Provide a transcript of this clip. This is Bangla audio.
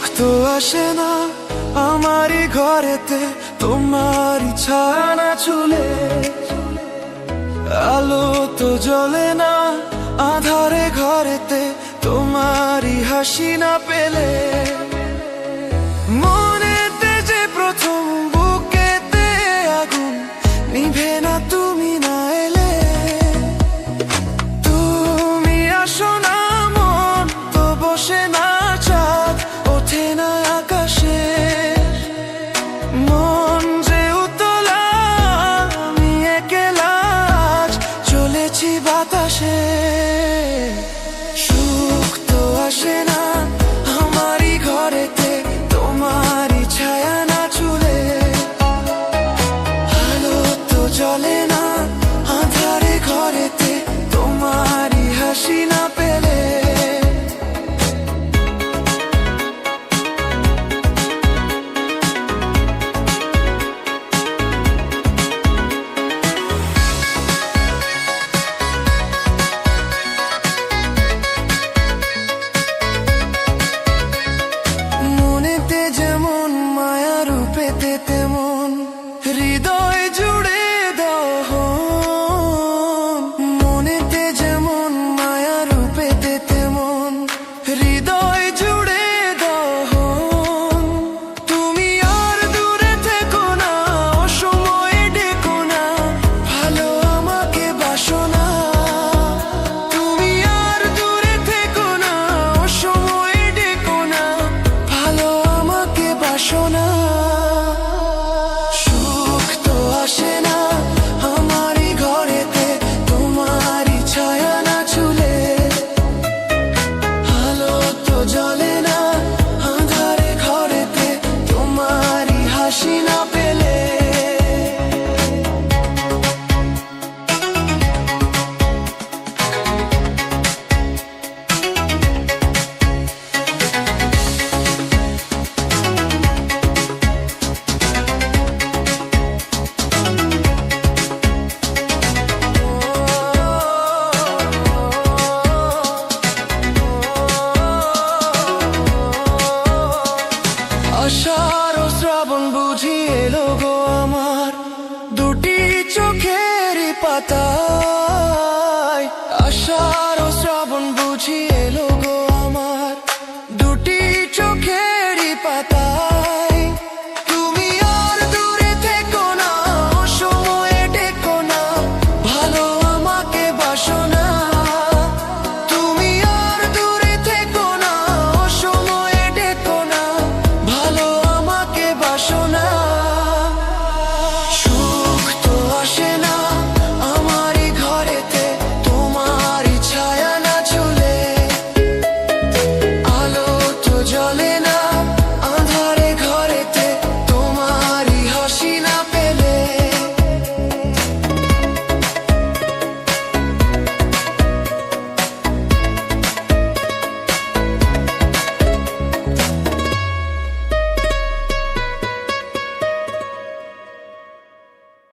সুখ তো আসে না আমারই ঘরেতে, তোমার ছানা চুলে। আলো তো জ্বলে না আধারে ঘরেতে তোমারই হাসি না পেলে। এলো গো আমার দুটি চোখের পাতায়। আশার শ্রাবণ বুঝি এলো